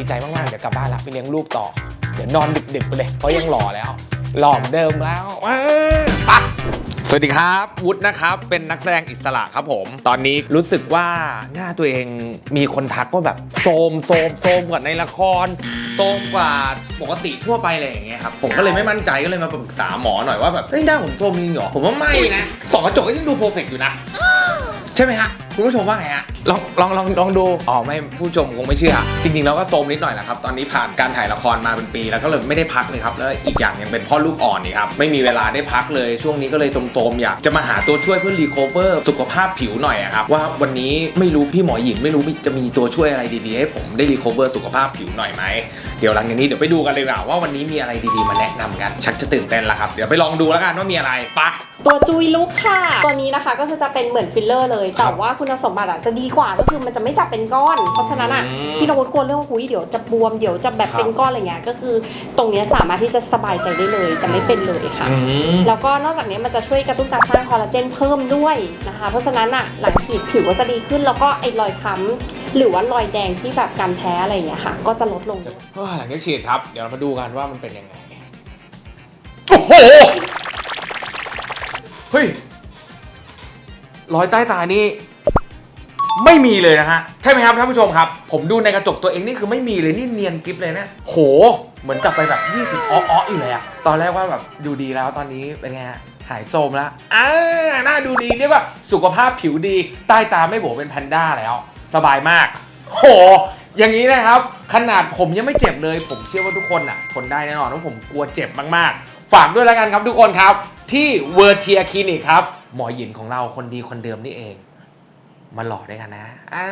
ดีใจมากๆ เดี๋ยวกลับบ้านละไปเลี้ยงลูกต่อ เดี๋ยวนอนดึกๆไปเลยเพราะยังหล่อแล้ว หล่อเหมือนเดิมแล้วว้าวไปสวัสดีครับวุฒินะครับ เป็นนักแสดงอิสระครับผม ตอนนี้รู้สึกว่าหน้าตัวเองมีคนทักว่าแบบโซมโซมโซมกว่าในละครโซมกว่าปกติทั่วไปเลยอย่างเงี้ยครับผมก็เลยไม่มั่นใจก็เลยมาปรึกษาหมอหน่อยว่าแบบเฮ้ยหน้าผมโซมจริงเหรอผมว่าไม่นะสองกระจกก็ยังดูเพอร์เฟกต์อยู่นะ ใช่ไหมฮะคุณผู้ชมว่าไงฮะลองลองลองลองดูอ๋อไม่ผู้ชมคงไม่เชื่อ จริงๆแล้วก็โซมนิดหน่อยแหละครับ ตอนนี้ผ่านการถ่ายละครมาเป็นปีแล้วก็เลยไม่ได้พักเลยครับ แล้วอีกอย่างยังเป็นพ่อลูกอ่อนนี่ครับ ไม่มีเวลาได้พักเลยช่วงนี้ก็เลยโซมๆอยากจะมาหาตัวช่วยเพื่อรีคอเวอร์สุขภาพผิวหน่อยอะครับ ว่าวันนี้ไม่รู้พี่หมอหยินไม่รู้จะมีตัวช่วยอะไรดีๆ ให้ผมได้รีคอเวอร์สุขภาพผิวหน่อยไหมเดี๋ยวหลังจากนี้เดี๋ยวไปดูกันเลยดีกว่าว่าวันนี้มีอะไรดีๆมาแนะนำกันชักจะตื่นเต้นแล้วครับเดี๋ยวไปลองดูแล้วกันว่ามีอะไรไปะตัวจุยลุกค่ะ ตัวนี้นะคะก็คือจะเป็นเหมือนฟิลเลอร์เลย แต่ว่าคุณสมบัติอะจะดีกว่าก็คือมันจะไม่จับเป็นก้อน เพราะฉะนั้นอะอืมที่เรากลัวเรื่องหุยเดี๋ยวจะบวมเดี๋ยวจะแบบครับ เป็นก้อนอะไรเงี้ยก็คือ ตรงเนี้ยสามารถที่จะสบายใจได้เลยจะไม่เป็นเลยค่ะ อืม แล้วก็นอกจากนี้มันจะช่วยกระตุ้นการสร้างคอลลาเจนเพิ่มด้วยนะคะ เพราะฉะนั้นอะหลังฉีดผิวก็จะดีขึ้น แล้วก็ไอ้รอยค้ำหรือว่ารอยแดงที่แบบการแพ้อะไรอย่างเงี้ยค่ะ ก็จะลดลงด้วยก็หลังจากฉีดครับ เดี๋ยวเรามาดูกันว่ามันเป็นยังไง โอ้โห เฮ้ย รอยใต้ตานี่ ไม่มีเลยนะฮะ ใช่ไหมครับท่านผู้ชมครับ ผมดูในกระจกตัวเองนี่คือไม่มีเลยนี่เนียนกริฟเลยนะโห เหมือนกลับไปแบบ 20อ้อๆอยู่เลยอะตอนแรกว่าแบบดูดีแล้วตอนนี้เป็นไงฮะหายโทมแล้วอ่าหน้าดูดีเรียกว่าสุขภาพผิวดี ใต้ตาไม่โบเป็นแพนด้าแล้ว สบายมาก โห อย่างนี้นะครับ ขนาดผมยังไม่เจ็บเลย ผมเชื่อว่าทุกคนอะทนได้แน่นอนว่าผมกลัวเจ็บมากๆ ฝากด้วยแล้วกันครับทุกคนครับ ที่เวอร์เทียคลินิกครับ หมอหยินของเราคนดีคนเดิมนี่เอง มาหล่อด้วยกันนะอ่า